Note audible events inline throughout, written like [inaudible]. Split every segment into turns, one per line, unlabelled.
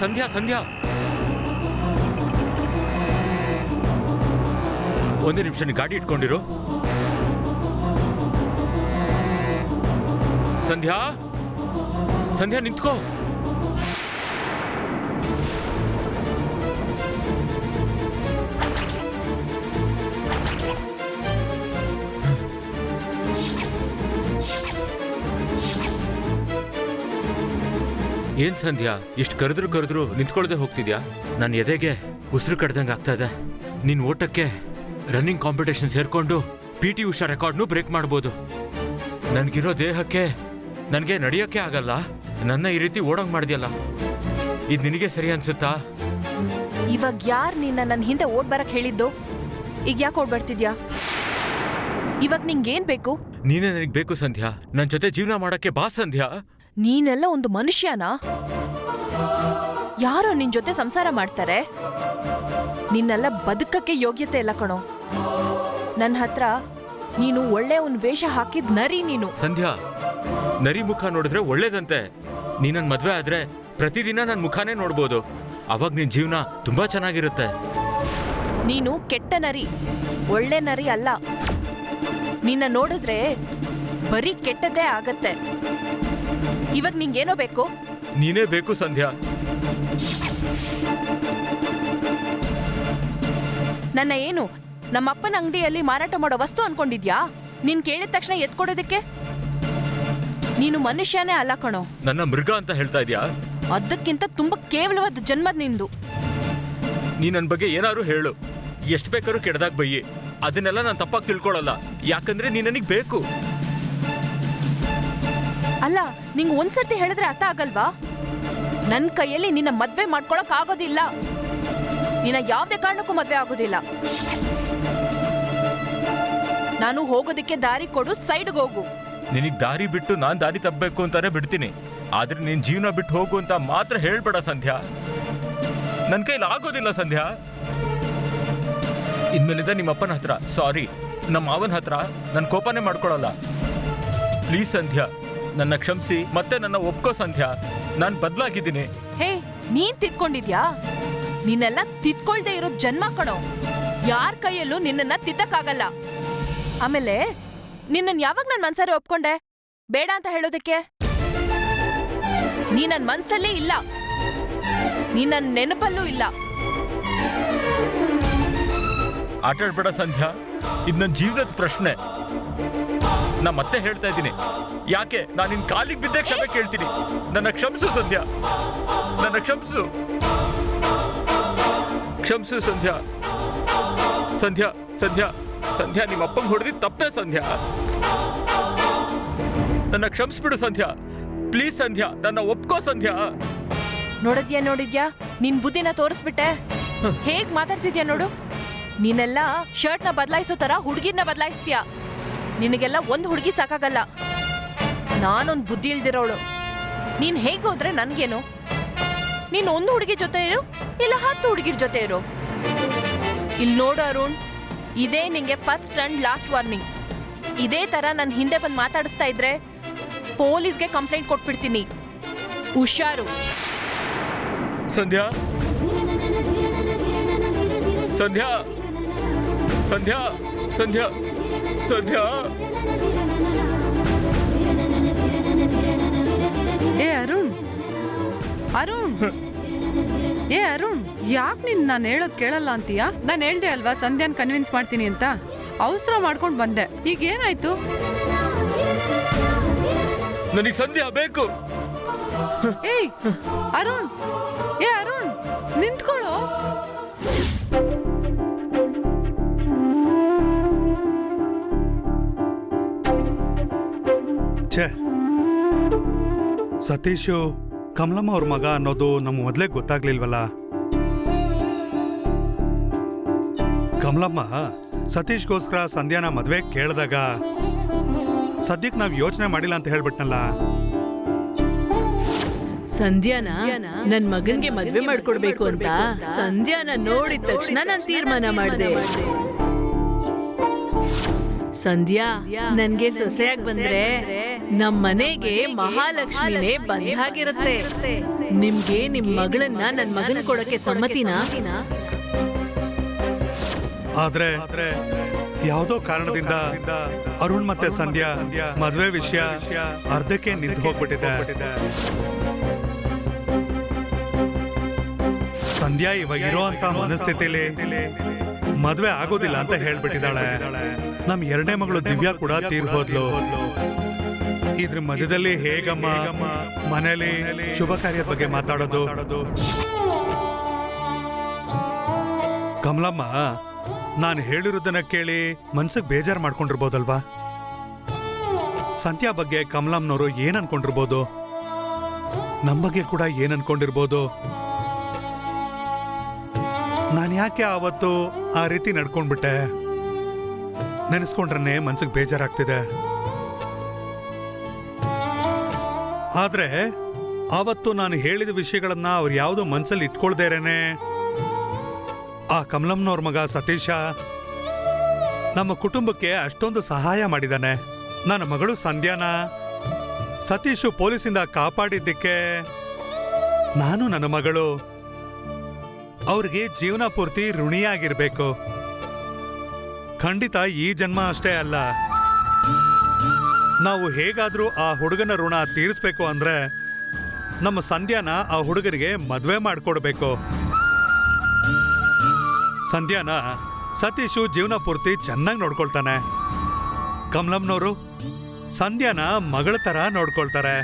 ಸಂಧ್ಯಾ ಸಂಧ್ಯಾ. ಒಂದೇ ನಿಮಿಷ ನೀ ಗಾಡಿ ಇಟ್ಕೊಂಡಿರು. ಸಂಧ್ಯಾ ಸಂಧ್ಯಾ ನಿಂತ್ಕೋ. ಏನ್ ಸಂಧ್ಯಾ ಇಷ್ಟು ಕರೆದ್ರು ಕರೆದ್ರು ನಿಂತ್ಕೊಳ್ದೆ ಹೋಗ್ತಿದ್ಯಾ? ನನ್ನ ಎದೆಗೆ ಉಸಿರು ಕಡ್ದಂಗೆ ಆಗ್ತಾ ಇದೆ. ನಿನ್ನ ಓಟಕ್ಕೆ ರನ್ನಿಂಗ್ ಕಾಂಪಿಟೇಷನ್ ಸೇರ್ಕೊಂಡು ಪಿ ಟಿ ಉಷಾ ರೆಕಾರ್ಡ್ನು ಬ್ರೇಕ್ ಮಾಡ್ಬೋದು. ನನಗಿರೋ ದೇಹಕ್ಕೆ ನನಗೆ ನಡೆಯೋಕ್ಕೆ ಆಗಲ್ಲ. ನನ್ನ ಈ ರೀತಿ ಓಡಂಗ್ ಮಾಡಿದ್ಯಲ್ಲ. ಇದು ನಿನಗೆ ಸರಿ ಅನ್ಸುತ್ತಾ?
ಇವಾಗ ಯಾರು ನಿನ್ನ ನನ್ನ ಹಿಂದೆ ಓಡ್ ಬರಕ್ ಹೇಳಿದ್ದು? ಈಗ ಯಾಕೆ ಓಡ್ ಬರ್ತಿದ್ಯಾ? ಇವಾಗ ನಿಂಗೇನ್ ಬೇಕು?
ನೀನೇ ನನಗೆ ಬೇಕು ಸಂಧ್ಯಾ. ನನ್ನ ಜೊತೆ ಜೀವನ ಮಾಡಕ್ಕೆ ಬಾ ಸಂಧ್ಯಾ.
ನೀನೆಲ್ಲ ಒಂದು ಮನುಷ್ಯನಾ? ಯಾರೋ ನಿನ್ ಜೊತೆ ಸಂಸಾರ ಮಾಡ್ತಾರೆ? ನಿನ್ನೆಲ್ಲ ಬದುಕಕ್ಕೆ ಯೋಗ್ಯತೆ ಇಲ್ಲ ಕಣೋ. ನನ್ನ ಹತ್ರ ನೀನು ಒಳ್ಳೆ ಒಂದು ವೇಷ ಹಾಕಿದ್ ನರಿ ನೀನು.
ಸಂಧ್ಯಾ ನರಿ ಮುಖ ನೋಡಿದ್ರೆ ಒಳ್ಳೇದಂತೆ. ನೀ ನನ್ನ ಮದ್ವೆ ಆದ್ರೆ ಪ್ರತಿದಿನ ನನ್ ಮುಖಾನೇ ನೋಡ್ಬೋದು. ಅವಾಗ ನಿನ್ ಜೀವನ ತುಂಬಾ ಚೆನ್ನಾಗಿರುತ್ತೆ.
ನೀನು ಕೆಟ್ಟ ನರಿ ಒಳ್ಳೆ ನರಿ ಅಲ್ಲ. ನಿನ್ನ ನೋಡಿದ್ರೆ ಬರೀ ಕೆಟ್ಟದ್ದೇ ಆಗತ್ತೆ. ಇವಾಗ ನಿಂಗೇನೋ ಬೇಕು?
ನೀನೇ ಬೇಕು ಸಂಧ್ಯಾ.
ನನ್ನ ಏನು ನಮ್ಮಪ್ಪನ ಅಂಗಡಿಯಲ್ಲಿ ಮಾರಾಟ ಮಾಡೋ ವಸ್ತು ಅನ್ಕೊಂಡಿದ್ಯಾ? ನೀನ್ ಕೇಳಿದ ತಕ್ಷಣ ಎತ್ಕೊಡೋದಕ್ಕೆ? ನೀನು ಮನುಷ್ಯನೇ ಅಲ್ಲ ಕಣೋ.
ನನ್ನ ಮೃಗ ಅಂತ ಹೇಳ್ತಾ ಇದ್ಯಾ?
ಅದಕ್ಕಿಂತ ತುಂಬಾ ಕೇವಲವಾದ ಜನ್ಮ ನಿಂದು.
ನೀ ನನ್ ಬಗ್ಗೆ ಏನಾದ್ರು ಹೇಳು. ಎಷ್ಟು ಬೇಕಾದ್ರೂ ಕೆಡ್ದಾಗ ಬಯ್ಯಿ ಅದನ್ನೆಲ್ಲ ನಾನು ತಪ್ಪಾಗಿ ತಿಳ್ಕೊಳಲ್ಲ. ಯಾಕಂದ್ರೆ ನೀ ನನಗೆ ಬೇಕು.
ಅಲ್ಲ, ನಿಂಗೆ ಒಂದ್ಸರ್ತಿ ಹೇಳಿದ್ರೆ ಅರ್ಥ ಆಗಲ್ವಾ? ನನ್ನ ಕೈಯಲ್ಲಿ ನಿನ್ನ ಮದ್ವೆ ಮಾಡ್ಕೊಳಕ್ ಆಗೋದಿಲ್ಲ. ನಿನ್ನ ಯಾವುದೇ ಕಾರಣಕ್ಕೂ ಮದ್ವೆ ಆಗೋದಿಲ್ಲ. ನಾನು ಹೋಗೋದಕ್ಕೆ ದಾರಿ ಕೊಡು, ಸೈಡ್ಗೆ ಹೋಗು.
ನಿನಗೆ ದಾರಿ ಬಿಟ್ಟು ನಾನು ದಾರಿ ತಪ್ಪಬೇಕು ಅಂತಾನೆ ಬಿಡ್ತೀನಿ. ಆದ್ರೆ ನಿನ್ನ ಜೀವನ ಬಿಟ್ಟು ಹೋಗು ಅಂತ ಮಾತ್ರ ಹೇಳ್ಬೇಡ ಸಂಧ್ಯಾ. ನನ್ನ ಕೈಲಿ ಆಗೋದಿಲ್ಲ ಸಂಧ್ಯಾ. ಇನ್ಮೇಲಿಂದ ನಿಮ್ಮಪ್ಪನ ಹತ್ರ, ಸಾರಿ, ನಮ್ಮ ಮಾವನ ಹತ್ರ ನನ್ನ ಕೋಪನೇ ಮಾಡ್ಕೊಳಲ್ಲ. ಪ್ಲೀಸ್ ಸಂಧ್ಯಾ. ನನ್ನ ಕ್ಷಮಿಸಿ ಮತ್ತೆ ನನ್ನ ಒಪ್ಕೋ ಸಂಧ್ಯಾ. ನಾನ್ ಬದ್ಲಾಗಿದ್ದೀನಿ.
ಹೇ ನೀನ್ ತಿದ್ಕೊಂಡಿದ್ಯಾ? ನಿನ್ನೆಲ್ಲ ತಿದ್ಕೊಳ್ದೆ ಇರೋ ಜನ್ಮ ಕಣೋ. ಯಾರ ಕೈಯಲ್ಲೂ ನಿನ್ನನ್ನ ತಿದ್ದಕ್ಕಾಗಲ್ಲ. ಆಮೇಲೆ ನಿನ್ನನ್ ಯಾವಾಗ ನನ್ ಮನ್ಸಾರೆ ಒಪ್ಕೊಂಡೆ? ಬೇಡ ಅಂತ ಹೇಳೋದಕ್ಕೆ? ನೀ ನನ್ ಮನ್ಸಲ್ಲೇ ಇಲ್ಲ. ನೀ ನನ್ ನೆನಪಲ್ಲೂ ಇಲ್ಲ.
ಆಟಾಡ್ಬೇಡ ಸಂಧ್ಯಾ. ಇದು ನನ್ನ ಜೀವನದ ಪ್ರಶ್ನೆ. ನಾ ಮತ್ತೆ ಹೇಳ್ತಾ ಇದ್ದೀನಿ. ಯಾಕೆ? ನಾನು ನಿನ್ನ ಕಾಲಿಗೆ ಬಿದ್ದೆ ಕ್ಷಮೆ ಕೇಳ್ತೀನಿ. ನನ್ನ ಕ್ಷಮಿಸು ಸಂಧ್ಯಾ. ನನ್ನ ಕ್ಷಮಿಸು. ಕ್ಷಮಿಸು ಸಂಧ್ಯಾ. ಸಂಧ್ಯಾ ಸಂಧ್ಯಾ ಸಂಧ್ಯಾ ನಿಮ್ಮ ಅಪ್ಪಂಗೆ ಹೊಡೆದಿದ್ದು ತಪ್ಪೇ ಸಂಧ್ಯಾ. ನನ್ನ ಕ್ಷಮಿಸ್ಬಿಡು ಸಂಧ್ಯಾ. ಪ್ಲೀಸ್ ಸಂಧ್ಯಾ ನನ್ನ ಒಪ್ಕೋ ಸಂಧ್ಯಾ.
ನೋಡಿದ್ಯಾ ನೋಡಿದ್ಯಾ? ನಿನ್ ಬುದ್ಧಿನ ತೋರಿಸ್ಬಿಟ್ಟೆ. ಹೇಗ್ ಮಾತಾಡ್ತಿದ್ಯಾ ನೋಡು. ನೀನೆಲ್ಲ ಶರ್ಟ್ನ ಬದಲಾಯಿಸೋ ತರ ಹುಡುಗಿನ ಬದಲಾಯಿಸ್ತೀಯ? ನಿನಗೆಲ್ಲ ಒಂದ್ ಹುಡುಗಿ ಸಾಕಾಗಲ್ಲ. ನಾನೊಂದ್ ಬುದ್ಧಿ ಇಲ್ದಿರೋಳು. ನೀನ್ ಹೇಗ್ ಹೋದ್ರೆ ನನ್ಗೇನು? ನೀನ್ ಒಂದು ಹುಡುಗಿ ಜೊತೆ ಇರು, ಇಲ್ಲ ಹತ್ತು ಹುಡುಗಿರ್ ಜೊತೆ ಇರು. ಇಲ್ಲಿ ನೋಡು ಅರುಣ್, ಇದೇ ನಿಂಗೆ ಫಸ್ಟ್ ಅಂಡ್ ಲಾಸ್ಟ್ ವಾರ್ನಿಂಗ್ ಇದೇ ತರ ನನ್ ಹಿಂದೆ ಬಂದು ಮಾತಾಡಿಸ್ತಾ ಇದ್ರೆ ಪೊಲೀಸ್ಗೆ ಕಂಪ್ಲೇಂಟ್ ಕೊಟ್ಬಿಡ್ತೀನಿ. ಹುಷಾರು.
ಸಂಧ್ಯಾ? ಸಂಧ್ಯಾ? ಸಂಧ್ಯಾ? ಸಂಧ್ಯಾ? ಸಂಧ್ಯಾ
ಏ ಅರುಣ್ ಅರುಣ್. ಏ ಅರುಣ್ ಯಾಕೆ ನಿನ್ ನಾನು ಹೇಳೋದ್ ಕೇಳಲ್ಲ ಅಂತೀಯಾ? ನಾನು ಹೇಳ್ದೆ ಅಲ್ವಾ ಸಂಧ್ಯಾನ್ ಕನ್ವಿನ್ಸ್ ಮಾಡ್ತೀನಿ ಅಂತ? ಅವಸರ ಮಾಡ್ಕೊಂಡು ಬಂದೆ. ಈಗ ಏನಾಯ್ತು?
ನನಗೆ ಸಂಧ್ಯಾ ಬೇಕು.
ಏಯ್ ಅರುಣ್. ಏ ಅರುಣ್ ನಿಂತ್ಕೊಳ್ಳೋ
ಸತೀಶು ಕಮಲಮ್ಮ ಅವ್ರ ಮಗ ಅನ್ನೋದು ನಮ್ಗೆ ಮೊದಲೇ ಗೊತ್ತಾಗ್ಲಿಲ್ವಲ್ಲ? ಕಮಲಮ್ಮ ಸತೀಶ್ಗೋಸ್ಕರ ಸಂಧ್ಯಾನ ಮದ್ವೆ ಕೇಳಿದಾಗ ಸದ್ಯಕ್ಕೆ ನಾವು ಯೋಚನೆ ಮಾಡಿಲ್ಲ ಅಂತ ಹೇಳ್ಬಿಟ್ನಲ್ಲ?
ಸಂಧ್ಯಾನ ನನ್ ಮಗನ್ಗೆ ಮದ್ವೆ ಮಾಡ್ಕೊಡ್ಬೇಕು ಅಂತ ಸಂಧ್ಯಾನ ನೋಡಿದ ತಕ್ಷಣ ನಾನು ತೀರ್ಮಾನ ಮಾಡಿದೆ. ಸಂಧ್ಯಾ ನನ್ಗೆ ಸೊಸೆಯಾಗಿ ಬಂದ್ರೆ ನಮ್ ಮನೆಗೆ ಮಹಾಲಕ್ಷ್ಮಿನೇ ಬಂದಾಗಿರುತ್ತೆ ನಿಮ್ಗೆ ನಿಮ್ ಮಗಳನ್ನ ನನ್ ಮಗನ್ ಕೊಡಕ್ಕೆ ಸಮ್ಮತಿನ?
ಆದ್ರೆ ಯಾವುದೋ ಕಾರಣದಿಂದ ಅರುಣ್ ಮತ್ತೆ ಸಂಧ್ಯಾ ಮದ್ವೆ ವಿಷಯ ಅರ್ಧಕ್ಕೆ ನಿಂತು ಹೋಗ್ಬಿಟ್ಟಿದೆ. ಸಂಧ್ಯಾ ಇವಾಗ ಇರೋ ಅಂತ ಮನಸ್ಥಿತಿಲಿ ಮದ್ವೆ ಆಗೋದಿಲ್ಲ ಅಂತ ಹೇಳ್ಬಿಟ್ಟಿದ್ದಾಳೆ. ನಮ್ ಎರಡನೇ ಮಗಳು ದಿವ್ಯಾ ಕೂಡ ತೀರ್ ಹೋದ್ಲು. ಇದ್ರ ಮಧ್ಯದಲ್ಲಿ ಹೇಗಮ್ಮ? ಮನೇಲಿ ಶುಭ ಕಾರ್ಯದ ಬಗ್ಗೆ ಮಾತಾಡೋದು? ಕಮಲಮ್ಮ, ನಾನು ಹೇಳಿರೋದನ್ನ ಕೇಳಿ ಮನ್ಸಿಗೆ ಬೇಜಾರು ಮಾಡ್ಕೊಂಡಿರ್ಬೋದಲ್ವಾ? ಸಂತ್ಯಾ ಬಗ್ಗೆ ಕಮಲಮ್ಮನವರು ಏನ್ ಅನ್ಕೊಂಡಿರ್ಬೋದು? ನಮ್ ಬಗ್ಗೆ ಕೂಡ ಏನ್ ಅನ್ಕೊಂಡಿರ್ಬೋದು? ನಾನು ಯಾಕೆ ಆವತ್ತು ಆ ರೀತಿ ನಡ್ಕೊಂಡ್ಬಿಟ್ಟೆ? ನೆನೆಸ್ಕೊಂಡ್ರೆ ಮನ್ಸಿಗೆ ಬೇಜಾರಾಗ್ತಿದೆ. ಆದ್ರೆ ಆವತ್ತು ನಾನು ಹೇಳಿದ ವಿಷಯಗಳನ್ನ ಅವ್ರು ಯಾವುದು ಮನ್ಸಲ್ಲಿ ಇಟ್ಕೊಳ್ದೇರೇನೆ? ಆ ಕಮಲಮ್ನವ್ರ ಮಗ ಸತೀಶ ನಮ್ಮ ಕುಟುಂಬಕ್ಕೆ ಅಷ್ಟೊಂದು ಸಹಾಯ ಮಾಡಿದಾನೆ. ನನ್ನ ಮಗಳು ಸಂಧ್ಯಾನ. ಸತೀಶು ಪೊಲೀಸಿಂದ ಕಾಪಾಡಿದ್ದಕ್ಕೆ ನಾನು ನನ್ನ ಮಗಳು. ಅವ್ರಿಗೆ ಜೀವನ ಪೂರ್ತಿ ಋಣಿಯಾಗಿರ್ಬೇಕು. ಖಂಡಿತ ಈ ಜನ್ಮ ಅಷ್ಟೇ ಅಲ್ಲ. ನಾವು ಹೇಗಾದರೂ ಆ ಹುಡುಗನ ಋಣ ತೀರಿಸ್ಬೇಕು ಅಂದ್ರೆ ನಮ್ಮ ಸಂಧ್ಯಾನ ಆ ಹುಡುಗರಿಗೆ ಮದುವೆ ಮಾಡಿಕೊಡ್ಬೇಕು. ಸಂಧ್ಯಾನ ಸತೀಶು ಜೀವನ ಪೂರ್ತಿ ಚೆನ್ನಾಗಿ ನೋಡ್ಕೊಳ್ತಾನೆ. ಕಮಲಮ್ನವರು ಸಂಧ್ಯಾನ ಮಗಳ ತರ ನೋಡ್ಕೊಳ್ತಾರೆ.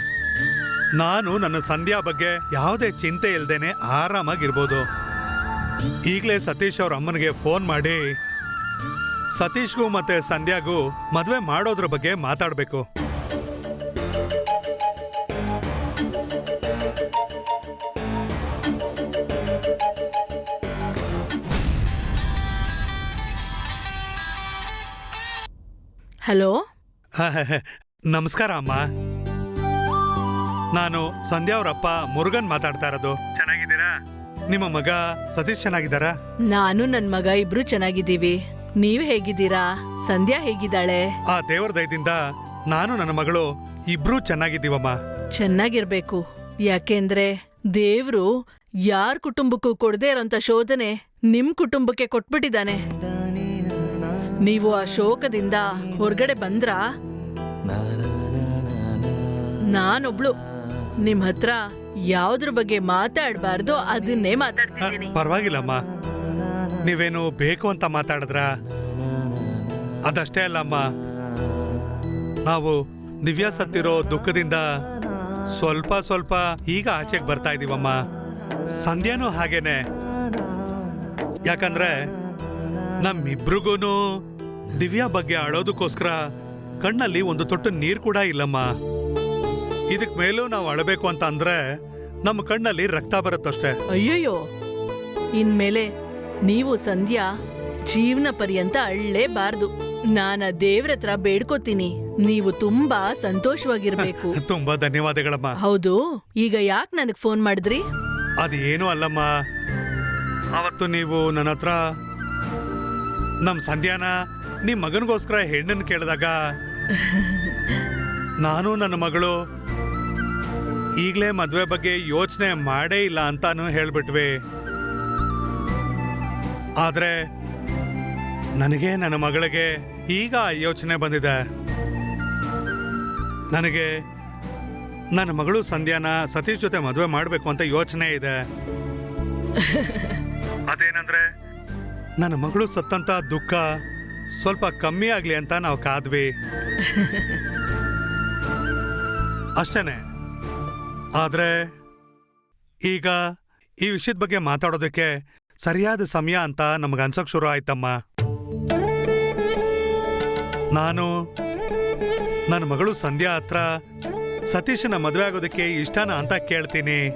ನಾನು ನನ್ನ ಸಂಧ್ಯಾ ಬಗ್ಗೆ ಯಾವುದೇ ಚಿಂತೆ ಇಲ್ದೇನೆ ಆರಾಮಾಗಿರ್ಬೋದು. ಈಗಲೇ ಸತೀಶ್ ಅವ್ರ ಅಮ್ಮನಿಗೆ ಫೋನ್ ಮಾಡಿ ಸತೀಶ್ಗೂ ಮತ್ತೆ ಸಂಧ್ಯಾಗೂ ಮದುವೆ ಮಾಡೋದ್ರ ಬಗ್ಗೆ ಮಾತಾಡಬೇಕು.
ಹಲೋ?
ನಮಸ್ಕಾರ ಅಮ್ಮ. ನಾನು ಸಂಧ್ಯಾ ಅವರಪ್ಪ ಅಪ್ಪ ಮುರುಗನ್ ಮಾತಾಡ್ತಾ ಇರೋದು. ಚೆನ್ನಾಗಿದ್ದೀರಾ? ನಿಮ್ಮ ಮಗ ಸತೀಶ್ ಚೆನ್ನಾಗಿದ್ದಾರಾ?
ನಾನು ನನ್ ಮಗ ಇಬ್ರು ಚೆನ್ನಾಗಿದ್ದೀವಿ. ನೀವ್ ಹೇಗಿದ್ದೀರಾ? ಸಂಧ್ಯಾ ಹೇಗಿದ್ದಾಳೆ?
ಆ ದೇವರ ದಯದಿಂದ ನಾನು ನನ್ನ ಮಗಳು ಇಬ್ರೂ ಚೆನ್ನಾಗಿದ್ದೀವಮ್ಮ.
ಚೆನ್ನಾಗಿರ್ಬೇಕು. ಯಾಕೆಂದ್ರೆ ದೇವ್ರು ಯಾರ್ ಕುಟುಂಬಕ್ಕೂ ಕೊಡದೇ ಇರೋಂತ ಶೋಧನೆ ನಿಮ್ ಕುಟುಂಬಕ್ಕೆ ಕೊಟ್ಬಿಟ್ಟಿದ್ದಾನೆ. ನೀವು ಆ ಶೋಕದಿಂದ ಹೊರಗಡೆ ಬಂದ್ರ? ನಾನೊಬ್ಳು. ನಿಮ್ ಹತ್ರ ಯಾವ್ದ್ರ ಬಗ್ಗೆ ಮಾತಾಡ್ಬಾರ್ದು ಅದನ್ನೇ ಮಾತಾಡ್ತಿದ್ದೀನಿ.
ಪರವಾಗಿಲ್ಲಮ್ಮ. ನೀವೇನು ಬೇಕು ಅಂತ ಮಾತಾಡಿದ್ರ? ಅದಷ್ಟೇ ಅಲ್ಲಮ್ಮ. ನಾವು ದಿವ್ಯಾ ಸತ್ತಿರೋ ದುಃಖದಿಂದ ಸ್ವಲ್ಪ ಸ್ವಲ್ಪ ಈಗ ಆಚೆಗೆ ಬರ್ತಾ ಇದೀವಮ್ಮ. ಸಂಧ್ಯಾನೂ ಹಾಗೇನೆ. ಯಾಕಂದ್ರೆ ನಮ್ಮಿಬ್ರಿಗೂ ದಿವ್ಯಾ ಬಗ್ಗೆ ಅಳೋದಕ್ಕೋಸ್ಕರ ಕಣ್ಣಲ್ಲಿ ಒಂದು ತೊಟ್ಟು ನೀರು ಕೂಡ ಇಲ್ಲಮ್ಮ. ಇದಕ್ ಮೇಲೂ ನಾವು ಅಳಬೇಕು ಅಂತ ಅಂದ್ರೆ ನಮ್ಮ ಕಣ್ಣಲ್ಲಿ ರಕ್ತ ಬರುತ್ತಷ್ಟೇ.
ಅಯ್ಯಯ್ಯೋ, ಇನ್ಮೇಲೆ ನೀವು ಸಂಧ್ಯಾ ಜೀವನ ಪರ್ಯಂತ ಅಳ್ಳೇಬಾರ್ದು. ನಾನ ದೇವ್ರ ಹತ್ರ ಬೇಡ್ಕೋತೀನಿ. ನೀವು ತುಂಬಾ ಸಂತೋಷವಾಗಿರ್ಬೇಕು. [laughs]
ತುಂಬಾ ಧನ್ಯವಾದಗಳಮ್ಮ.
ಹೌದು ಈಗ ಯಾಕ್ ನನಗ್ ಫೋನ್ ಮಾಡಿದ್ರಿ?
ಅದೇನು ಅಲ್ಲಮ್ಮ. ಅವತ್ತು ನೀವು ನನ್ನ ಹತ್ರ ನಮ್ ಸಂಧ್ಯಾನ ನಿಮ್ ಮಗನಿಗೋಸ್ಕರ ಹೆಣ್ಣನ್ನು ಕೇಳಿದಾಗ [laughs] ನಾನು ನನ್ನ ಮಗಳು ಈಗಲೇ ಮದುವೆ ಬಗ್ಗೆ ಯೋಚನೆ ಮಾಡೇ ಇಲ್ಲ ಅಂತಾನು ಹೇಳ್ಬಿಟ್ವಿ. ಆದ್ರೆ ನನಗೆ ನನ್ನ ಮಗಳಿಗೆ ಈಗ ಯೋಚನೆ ಬಂದಿದೆ. ನನಗೆ ನನ್ನ ಮಗಳು ಸಂಧ್ಯಾನ ಸತೀಶ್ ಜೊತೆ ಮದುವೆ ಮಾಡಬೇಕು ಅಂತ ಯೋಚನೆ ಇದೆ. [laughs] ಅದೇನಂದ್ರೆ ನನ್ನ ಮಗಳು ಸತ್ತಂತ ದುಃಖ ಸ್ವಲ್ಪ ಕಮ್ಮಿ ಆಗ್ಲಿ ಅಂತ ನಾವು ಕಾದ್ವಿ. [laughs] ಅಷ್ಟೇನೆ. ಆದ್ರೆ ಈಗ ಈ ವಿಷಯದ ಬಗ್ಗೆ ಮಾತಾಡೋದಕ್ಕೆ ಸರಿಯಾದ ಸಮಯ ಅಂತ ನಮ್ಗೆ ಅನ್ಸಕ್ ಶುರು ಆಯ್ತಮ್ಮ. ನಾನು ನನ್ನ ಮಗಳು ಸಂಧ್ಯಾ ಹತ್ರ ಸತೀಶನ ಮದುವೆ ಆಗೋದಕ್ಕೆ ಇಷ್ಟನ ಅಂತ ಕೇಳ್ತೀನಿ.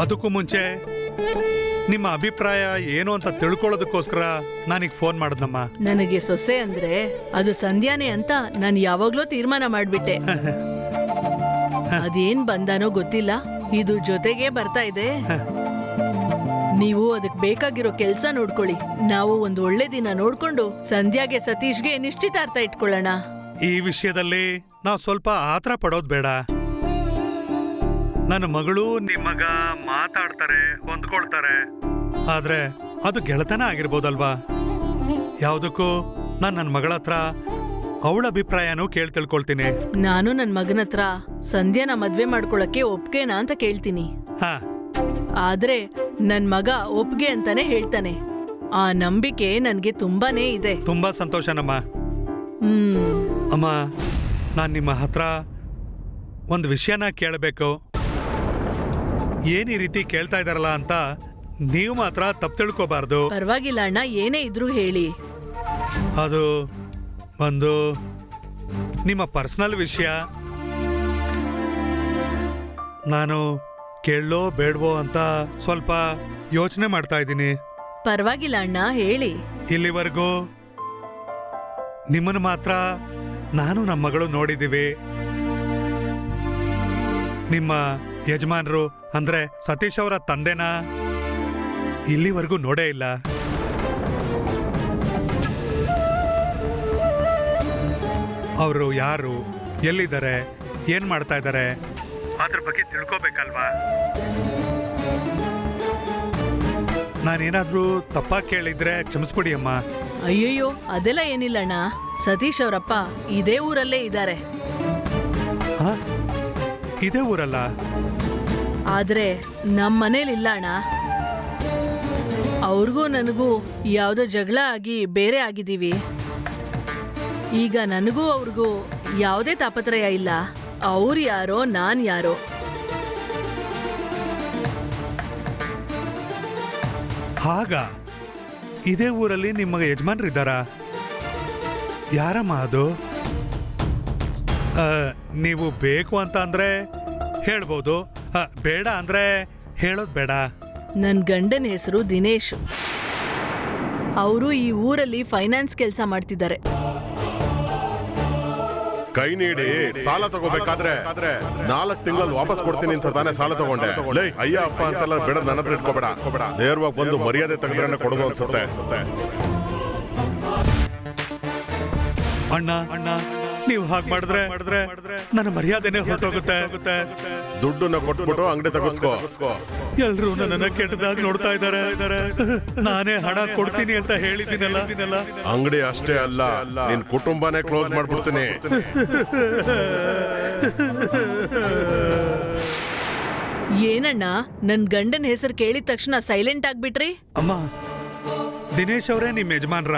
ಅದಕ್ಕೂ ಮುಂಚೆ ನಿಮ್ಮ ಅಭಿಪ್ರಾಯ ಏನು ಅಂತ ತಿಳ್ಕೊಳ್ಳೋದಕ್ಕೋಸ್ಕರ ನಾನೀಗ ಫೋನ್ ಮಾಡಿದ್ನಮ್ಮ
ನನಗೆ ಸೊಸೆ ಅಂದ್ರೆ ಅದು ಸಂಧ್ಯಾನೇ ಅಂತ ನಾನು ಯಾವಾಗ್ಲೂ ತೀರ್ಮಾನ ಮಾಡ್ಬಿಟ್ಟೆ. [laughs] ಅದೇನ್ ಬಂದಾನೋ ಗೊತ್ತಿಲ್ಲ ಇದು ಜೊತೆಗೆ ಬರ್ತಾ ಇದೆ. [laughs] ನೀವು ಅದಕ್ಕೆ ಬೇಕಾಗಿರೋ ಕೆಲಸ ನೋಡ್ಕೊಳ್ಳಿ. ನಾವು ಒಂದು ಒಳ್ಳೆ ದಿನ ನೋಡ್ಕೊಂಡು ಸಂಧ್ಯಾಗೆ ಸತೀಶ್ಗೆ ನಿಶ್ಚಿತಾರ್ಥ ಇಟ್ಕೊಳ್ಳೋಣ.
ಈ ವಿಷಯದಲ್ಲಿ ನಾವು ಸ್ವಲ್ಪ ಆತರ ಪಡೋದು ಬೇಡ. ನನ್ನ ಮಗಳು ನಿಮ್ಮ ಮಗ ಮಾತಾಡ್ತಾರೆ ಹೊಂದ್ಕೊಳ್ತಾರೆ. ಆದ್ರೆ ಅದು ಗೆಳತನ ಆಗಿರ್ಬೋದಲ್ವಾ? ಯಾವುದಕ್ಕೂ ನಾನು ನನ್ನ ಮಗಳ ಹತ್ರ ಅವಳ ಅಭಿಪ್ರಾಯನೂ ಕೇಳಿ ತಿಳ್ಕೊಳ್ತೀನಿ.
ನಾನು ನನ್ನ ಮಗನ ಹತ್ರ ಸಂಧ್ಯಾನ ಮದ್ವೆ ಮಾಡ್ಕೊಳಕ್ಕೆ ಒಪ್ಗೆನಾ ಅಂತ ಕೇಳ್ತೀನಿ.
ಹಾ.
ಆದ್ರೆ ನನ್ ಮಗ ಒಪ್ಗೆ ಅಂತಾನೆ ಹೇಳ್ತಾನೆ. ಆ ನಂಬಿಕೆ ನನ್ಗೆ ತುಂಬಾನೇ ಇದೆ.
ತುಂಬಾ ಸಂತೋಷನಮ್ಮ
ಹ್ಮ್.
ಅಮ್ಮ ನಾನು ನಿಮ್ಮ ಹತ್ರ ಒಂದು ವಿಷಯನ ಕೇಳಬೇಕು. ಏನ್ ಈ ರೀತಿ ಕೇಳ್ತಾ ಇದಾರಲ್ಲ ಅಂತ ನೀವು ಮಾತ್ರ ತಪ್ಪು ತಿಳ್ಕೋಬಾರ್ದು.
ಪರವಾಗಿಲ್ಲ ಅಣ್ಣ ಏನೇ ಇದ್ರೂ ಹೇಳಿ.
ಅದು ಒಂದು ನಿಮ್ಮ ಪರ್ಸನಲ್ ವಿಷಯ. ನಾನು ಕೇಳೋ ಬೇಡವೋ ಅಂತ ಸ್ವಲ್ಪ ಯೋಚನೆ ಮಾಡ್ತಾ ಇದ್ದೀನಿ.
ಪರವಾಗಿಲ್ಲ ಅಣ್ಣ ಹೇಳಿ.
ಇಲ್ಲಿವರೆಗೂ ನಿಮ್ಮನ್ನು ಮಾತ್ರ ನಾನು ನಮ್ಮ ಮಗಳು ನೋಡಿದ್ದೀವಿ. ನಿಮ್ಮ ಯಜಮಾನರು ಅಂದ್ರೆ ಸತೀಶ್ ಅವರ ತಂದೆನ? ಇಲ್ಲಿವರೆಗೂ ನೋಡೇ ಇಲ್ಲ. ಅವರು ಯಾರು ಎಲ್ಲಿದ್ದಾರೆ ಏನ್ ಮಾಡ್ತಾ ಇದ್ದಾರೆ? ಅದ್ರ ಬಗ್ಗೆ ತಿಳ್ಕೋಬೇಕಲ್ವಾ? ನಾನೇನಾದ್ರೂ ತಪ್ಪಾಗಿ ಕೇಳಿದ್ರೆ ಕ್ಷಮಿಸ್ಬಿಡಿ ಅಮ್ಮ.
ಅಯ್ಯಯ್ಯೋ ಅದೆಲ್ಲ ಏನಿಲ್ಲ ಅಣ್ಣ. ಸತೀಶ್ ಅವರಪ್ಪ ಇದೇ ಊರಲ್ಲೇ ಇದ್ದಾರೆ.
ಆ? ಇದೇ ಊರಲ್ಲ?
ಆದ್ರೆ ನಮ್ ಮನೇಲಿಲ್ಲ ಅಣ್ಣ. ಅವ್ರಿಗೂ ನನಗೂ ಯಾವುದೋ ಜಗಳ ಆಗಿ ಬೇರೆ ಆಗಿದ್ದೀವಿ. ಈಗ ನನಗೂ ಅವ್ರಿಗೂ ಯಾವುದೇ ತಾಪತ್ರಯ ಇಲ್ಲ. ಅವ್ರು ಯಾರೋ ನಾನ್ ಯಾರೋ?
ಹಾಗ? ಇದೇ ಊರಲ್ಲಿ ನಿಮ್ಮ ಯಜಮಾನ್ರಿದ್ದಾರಾ? ಯಾರಮ್ಮ ಅದು? ಆ, ನೀವು ಬೇಕು ಅಂತ ಅಂದ್ರೆ ಹೇಳ್ಬೋದು. ಆ, ಬೇಡ ಅಂದ್ರೆ ಹೇಳೋದ್ ಬೇಡ.
ನನ್ ಗಂಡನ ಹೆಸರು ದಿನೇಶ್. ಅವರು ಈ ಊರಲ್ಲಿ ಫೈನಾನ್ಸ್ ಕೆಲಸ ಮಾಡ್ತಿದ್ದಾರೆ.
ಕೈ ನೀಡಿ ಸಾಲ ತಗೋಬೇಕಾದ್ರೆ ನಾಲ್ಕು ತಿಂಗಳಲ್ಲಿ ವಾಪಸ್ ಕೊಡ್ತೀನಿ ಅಂತ ತಾನೇ ಸಾಲ ತಗೊಂಡೆ. ಲೇ, ಅಯ್ಯ, ಅಪ್ಪ ಅಂತೆಲ್ಲ ಬೇಡ ನನ್ನ ಹತ್ರ ಇಟ್ಕೋಬೇಡ. ನೇರವಾಗಿ ಬಂದು ಮರ್ಯಾದೆ ತೆಗೆದ್ರೆ ಕೊಡೋದು ಅನ್ಸುತ್ತೆ.
ಅಣ್ಣ ಅಣ್ಣ, ನೀವು ಹಾಗೆ ಮಾಡಿದ್ರೆ ಮಾಡಿದ್ರೆ ನನ್ನ ಮರ್ಯಾದೆನೆ ಹೊರಟೋಗುತ್ತೆ.
ದುಡ್ಡನ್ನ ಕೊಟ್ಬಿಟ್ಟು ಅಂಗಡಿ ತಗಸ್ಕೋ
ಎಲ್ರು ನನ್ನ ಕೆಟ್ಟದಾಗಿ ನೋಡ್ತಾ ಇದ್ದಾರೆ. ನಾನೇ ಹಣ ಕೊಡ್ತೀನಿ ಅಂತ ಹೇಳಿದ್ದೀನಲ್ಲ.
ಅಂಗಡಿ ಅಷ್ಟೇ ಅಲ್ಲ ನಿನ್ ಕುಟುಂಬನೇ ಕ್ಲೋಸ್ ಮಾಡ್ಬಿಡ್ತೀನಿ.
ಏನಣ್ಣ ನನ್ ಗಂಡನ ಹೆಸರು ಕೇಳಿದ ತಕ್ಷಣ ಸೈಲೆಂಟ್ ಆಗ್ಬಿಟ್ರಿ?
ಅಮ್ಮ ದಿನೇಶ್ ಅವರೇ ನಿಮ್ ಯಜಮಾನ್ರ?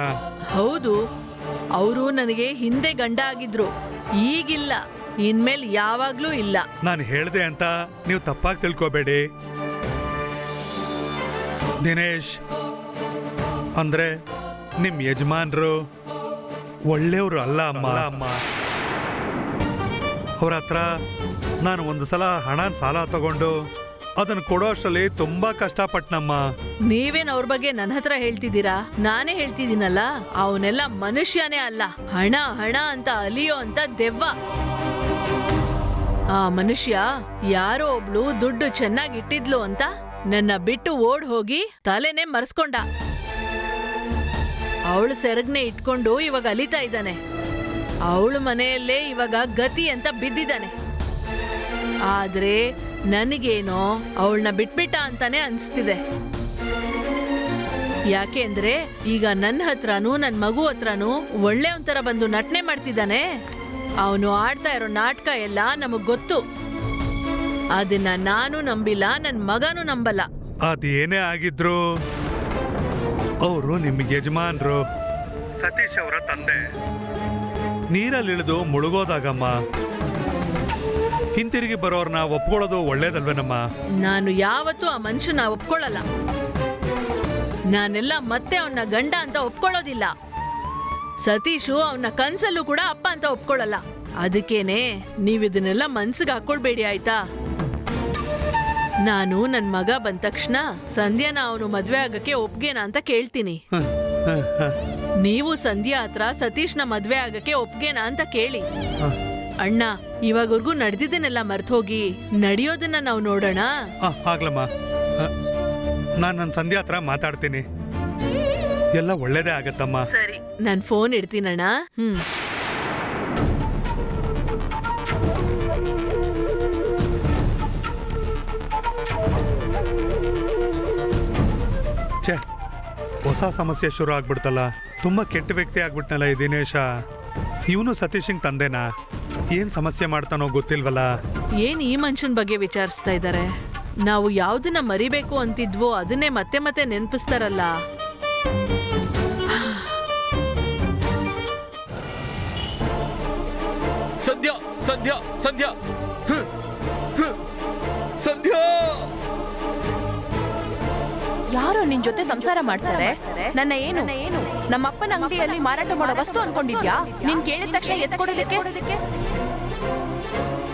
ಹೌದು ಅವರು ನನಗೆ ಹಿಂದೆ ಗಂಡ ಆಗಿದ್ರು. ಈಗಿಲ್ಲ. ಇನ್ಮೇಲ್ ಯಾವಾಗ್ಲೂ ಇಲ್ಲ.
ನಾನು ಹೇಳ್ದೆ ಅಂತ ನೀವು ತಪ್ಪಾಗಿ ತಿಳ್ಕೋಬೇಡಿ. ದಿನೇಶ್ ಅಂದ್ರೆ ನಿಮ್ ಯಜಮಾನ್ರು ಒಳ್ಳೆಯವರು ಅಲ್ಲ ಅಮ್ಮ. ಅಮ್ಮ. ಅವ್ರ ಹತ್ರ ನಾನು ಒಂದು ಸಲ ಹಣ ಸಾಲ ತಗೊಂಡು ಅದನ್ನು ಕೊಡೋ ಅಷ್ಟರಲ್ಲಿ ತುಂಬಾ ಕಷ್ಟಪಟ್ಟನಮ್ಮ
ನೀವೇನ್ ಅವ್ರ ಬಗ್ಗೆ ನನ್ನ ಹತ್ರ ಹೇಳ್ತಿದ್ದೀರಾ? ನಾನೇ ಹೇಳ್ತಿದ್ದೀನಲ್ಲ ಅವನೆಲ್ಲ ಮನುಷ್ಯನೇ ಅಲ್ಲ. ಹಣ ಹಣ ಅಂತ ಅಲಿಯೋ ಅಂತ ದೆವ್ವ. ಆ ಮನುಷ್ಯ ಯಾರೋ ಒಬ್ಳು ದುಡ್ಡು ಚೆನ್ನಾಗಿ ಇಟ್ಟಿದ್ಲು ಅಂತ ನನ್ನ ಬಿಟ್ಟು ಓಡ್ ಹೋಗಿ ತಲೆನೆ ಮರೆಸ್ಕೊಂಡ. ಅವಳು ಸೆರಗ್ನೆ ಇಟ್ಕೊಂಡು ಇವಾಗ ಅಲಿತಾ ಇದ್ದಾನೆ. ಅವಳ ಮನೆಯಲ್ಲೇ ಇವಾಗ ಗತಿ ಅಂತ ಬಿದ್ದಿದ್ದಾನೆ. ಆದ್ರೆ ನನಗೇನೋ ಅವಳನ್ನ ಬಿಟ್ಬಿಟ್ಟ ಅಂತಾನೆ ಅನ್ಸ್ತಿದೆ. ಯಾಕೆ ಅಂದ್ರೆ ಈಗ ನನ್ನ ಹತ್ರನೂ ನನ್ನ ಮಗು ಹತ್ರನೂ ಒಳ್ಳೆ ಒಂಥರ ಬಂದು ನಟನೆ ಮಾಡ್ತಿದ್ದಾನೆ. ಅವನು ಆಡ್ತಾ ಇರೋ ನಾಟಕ ಎಲ್ಲ ನಮಗ್ ಗೊತ್ತು. ಅದನ್ನ ನಾನು ನಂಬಿಲ್ಲ ನನ್ನ ಮಗನೂ ನಂಬಲ್ಲ.
ಅದೇನೇ ಆಗಿದ್ರು? ಅವರು ನಿಮ್ ಯಜಮಾನ್ರು. ಸತೀಶ್ ಅವರ ತಂದೆ. ನೀರಲ್ಲಿಳಿದು ಮುಳುಗೋದಾಗಮ್ಮ. ಹಿಂತಿರುಗಿ ಬರೋರ್ನ ಒಪ್ಕೊಳ್ಳೋದು ಒಳ್ಳೇದಲ್ವೇನಮ್ಮ?
ನಾನು ಯಾವತ್ತೂ ಆ ಮನುಷ್ಯನ ಒಪ್ಕೊಳ್ಳಲ್ಲ. ನಾನೆಲ್ಲ ಮತ್ತೆ ಅವನ ಗಂಡ ಅಂತ ಒಪ್ಕೊಳ್ಳೋದಿಲ್ಲ. ಸತೀಶು ಅವನ ಕನ್ಸಲ್ಲೂ ಕೂಡ ಅಪ್ಪ ಅಂತ ಒಪ್ಕೊಳ್ಳಲ್ಲ. ಅದಕ್ಕೇನೆ ನೀವಿದನ್ನೆಲ್ಲ ಮನ್ಸಿಗೆ ಹಾಕೊಳ್ಬೇಡಿ ಆಯ್ತಾ? ನಾನು ನನ್ ಮಗ ಬಂದ ತಕ್ಷಣ ಸಂಧ್ಯಾನ ಅವನು ಮದ್ವೆ ಆಗಕ್ಕೆ ಒಪ್ಗೆನಾ ಅಂತ ಕೇಳ್ತೀನಿ. ನೀವು ಸಂಧ್ಯಾ ಹತ್ರ ಸತೀಶ್ನ ಮದ್ವೆ ಆಗಕ್ಕೆ ಒಪ್ಗೆನಾ ಅಂತ ಕೇಳಿ. ಅಣ್ಣ ಇವಾಗವರೆಗೂ ನಡೆದಿದ್ದನ್ನೆಲ್ಲ ಮರ್ತೋಗಿ ನಡೆಯೋದನ್ನ ನಾವು ನೋಡೋಣ?
ಆಗ್ಲಮ್ಮ. ನಾನು ನನ್ನ ಸಂಧ್ಯಾ ಹತ್ರ ಮಾತಾಡ್ತೀನಿ. ಎಲ್ಲ ಒಳ್ಳೇದೇ ಆಗತ್ತಮ್ಮ.
ಸರಿ. ನಾನು ಫೋನ್ ಇಡ್ತೀನಣ್ಣ ಹ್ಮ್.
ಹೊಸ ಸಮಸ್ಯೆ ಶುರು ಆಗ್ಬಿಡ್ತಲ್ಲ. ತುಂಬಾ ಕೆಟ್ಟ ವ್ಯಕ್ತಿ ಆಗ್ಬಿಟ್ನಲ್ಲ ಈ ದಿನೇಶ. ಇವನು ಸತೀಶಿಂಗ್ ತಂದೆನಾ? ಏನ್ ಸಮಸ್ಯೆ ಮಾಡ್ತಾನೋ ಗೊತ್ತಿಲ್ವಲ್ಲ.
ಏನ್ ಈ ಮನುಷ್ಯನ ಬಗ್ಗೆ ವಿಚಾರಿಸ್ತಾ ಇದ್ದಾರೆ ನಾವು ಯಾವ್ದನ್ನ ಮರಿಬೇಕು ಅಂತಿದ್ವೋ ಅದನ್ನೇ ಮತ್ತೆ ಮತ್ತೆ ನೆನಪಿಸ್ತಾರಲ್ಲ.
ಸಂಧ್ಯಾ ಸಂಧ್ಯಾ. ಸಂಧ್ಯಾ.
ಯಾರೋ ನಿನ್ ಜೊತೆ ಸಂಸಾರ ಮಾಡ್ತಾರೆ? ನನ್ನ ಏನು? ಏನು ನಮ್ಮಪ್ಪನ ಅಂಗಡಿಯಲ್ಲಿ ಮಾರಾಟ ಮಾಡೋ ವಸ್ತು ಅನ್ಕೊಂಡಿದ್ಯಾ? ನೀನ್ ಕೇಳಿದ ತಕ್ಷಣ ಎತ್ಕೊಡೋದಕ್ಕೆ?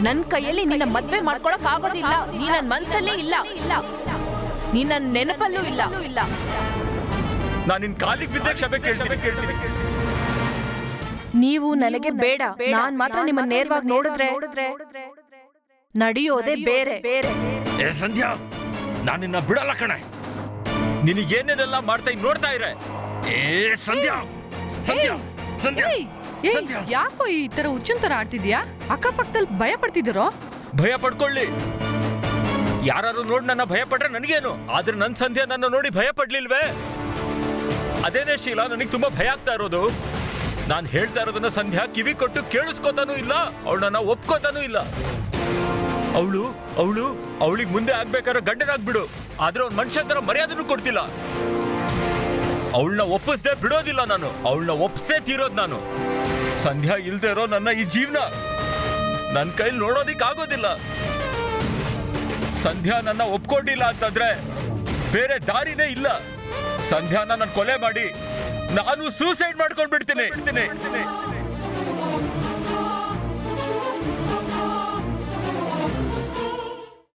ನನ್ ಕೈಯಲ್ಲಿ ನಿನ್ನ ಮದ್ವೆ ಮಾಡ್ಕೊಳಕ್ ಆಗೋದಿಲ್ಲ. ನೀ ನನ್ ಮನ್ಸಲ್ಲೇ ಇಲ್ಲ. ಇಲ್ಲ ನೀ ನನ್ ನೆನಪಲ್ಲೂ ಇಲ್ಲ. ಇಲ್ಲ
ನಾನು ನಿನ್ ಕಾಲಿಗೆ ಬಿದ್ದ ಕ್ಷಮೆ ಕೇಳ್ತೀನಿ ಕೇಳ್ತೀನಿ.
ನೀವು ನನಗೆ ಬೇಡ. ನಾನ್ ಮಾತ್ರ ನಿಮ್ಮನ್ನ ನೇರವಾಗಿ ನೋಡಿದ್ರೆ ನಡೆಯೋದೇ ಬೇರೆ. ಬೇರೆ.
ಏ ಸಂಧ್ಯಾ ನಾನು ನಿನ್ನ ಬಿಡಲ್ಲ ಕಣೆ. ನಿನಗೇನೇನೆಲ್ಲ ಮಾಡ್ತಾ ಇದ್ ನೋಡ್ತಾ ಇರ ಏ ಸಂಧ್ಯಾ ಸಂಧ್ಯಾ ಸಂಧ್ಯಾ
ಏಯ್, ಏಯ್,
ಸಂಧ್ಯಾ.
ಯಾಕೋ ಈ ತರ ಹುಚ್ಚನ್ ತರ ಆಡ್ತಿದ್ಯಾ? ಅಕ್ಕಪಕ್ಕದಲ್ಲಿ ಭಯ ಪಡ್ತಿದ್ದೀರೋ?
ಭಯ ಪಡ್ಕೊಳ್ಳಿ. ಯಾರು ನೋಡಿ ನನ್ನ ಭಯ ಪಡ್ರೆ ನನಗೇನು? ಆದ್ರೆ ನನ್ ಸಂಧ್ಯಾ ನನ್ನ ನೋಡಿ ಭಯ ಪಡ್ಲಿಲ್ವೇ? ಅದೇನೇ ಶೀಲಾ ನನಗೆ ತುಂಬಾ ಭಯ ಆಗ್ತಾ ಇರೋದು. ನಾನು ಹೇಳ್ತಾ ಇರೋದನ್ನ ಸಂಧ್ಯಾ ಕಿವಿ ಕೊಟ್ಟು ಕೇಳಿಸ್ಕೊತಾನೂ ಇಲ್ಲ, ಅವಳನ್ನ ಒಪ್ಕೋತಾನೂ ಇಲ್ಲ. ಅವಳು ಅವಳು ಅವಳಿಗೆ ಮುಂದೆ ಆಗ್ಬೇಕಾದ್ರೆ ಗಂಡನಾಗ್ಬಿಡು. ಆದ್ರೆ ಅವ್ನ ಮನುಷ್ಯ ತರ ಮರ್ಯಾದನೂ ಕೊಡ್ತಿಲ್ಲ. ಅವಳನ್ನ ಒಪ್ಪಿಸ್ದೆ ಬಿಡೋದಿಲ್ಲ ನಾನು. ಅವಳನ್ನ ಒಪ್ಸೇ ತೀರೋದು ನಾನು. ಸಂಧ್ಯಾ ಇಲ್ದೆ ಇರೋ ನನ್ನ ಈ ಜೀವನ. ನನ್ನ ಕೈಲಿ ನೋಡೋದಿಕ್ ಆಗೋದಿಲ್ಲ. ಸಂಧ್ಯಾ ನನ್ನ ಒಪ್ಕೊಂಡಿಲ್ಲ ಅಂತಂದ್ರೆ ಬೇರೆ ದಾರಿನೇ ಇಲ್ಲ. ಸಂಧ್ಯಾನ ನನ್ನ ಕೊಲೆ ಮಾಡಿ. ನಾನು ಸೂಸೈಡ್ ಮಾಡ್ಕೊಂಡ್ ಬಿಡ್ತೀನಿ